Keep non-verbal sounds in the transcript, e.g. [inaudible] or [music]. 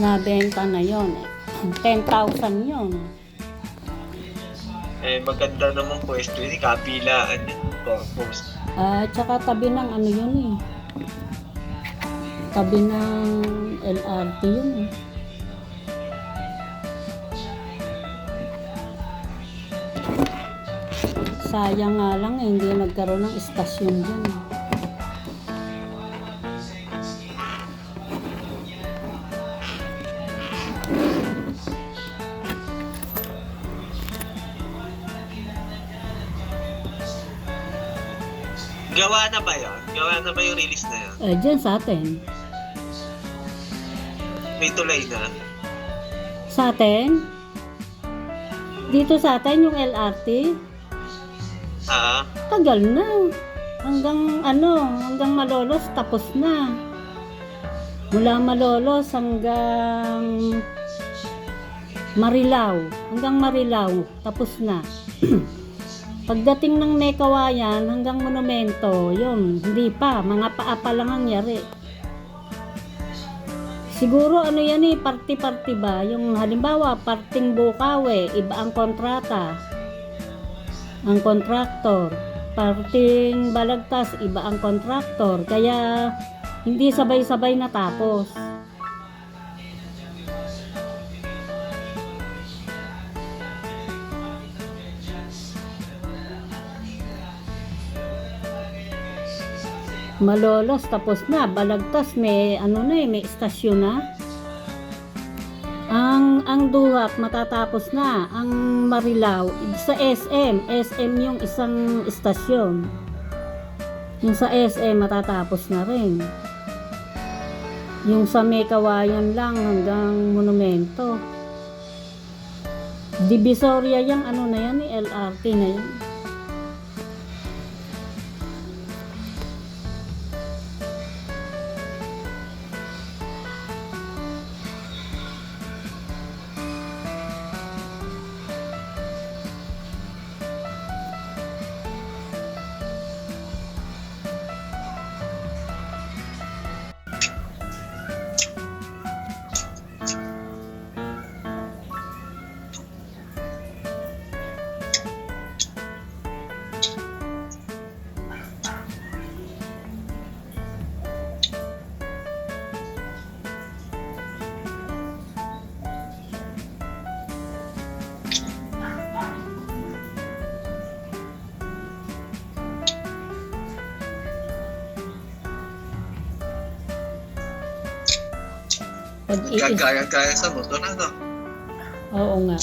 Nabenta na yon eh. 10,000 yon. Eh, maganda naman pwesto yun. Kapilaan yun. Purpose. Ah, tsaka tabi ng ano yun eh. Tabi ng LRT yun eh. Sayang nga lang eh, hindi nagkaroon ng istasyon dyan. eh. Gawa na ba yun? Gawa na ba yung release na yun? Eh, dyan sa atin. May tulay na. Sa atin? Dito sa atin yung LRT? Ah, Tagal na. Hanggang ano, hanggang Malolos tapos na. Mula Malolos hanggang Marilao. Hanggang Marilao tapos na. [clears throat] Pagdating ng Mekawayan hanggang Monumento, yun, hindi pa, mga paa pa lang ang yari. Siguro ano yan eh, party-party ba? Yung halimbawa, parting Bukawe, iba ang kontrata ang kontraktor. Parting balagtas, iba ang kontraktor. Kaya hindi sabay-sabay natapos. Malolos tapos na, balagtas may ano na eh, may istasyon na. Ang ang duhat matatapos na ang Marilao sa SM, SM yung isang istasyon. Yung sa SM matatapos na rin. Yung sa Mekawayan lang hanggang Monumento. Divisoria yung ano na yan, eh, LRT na yan. Pag iis- gagaya-gaya sa motor, ano? Oo nga.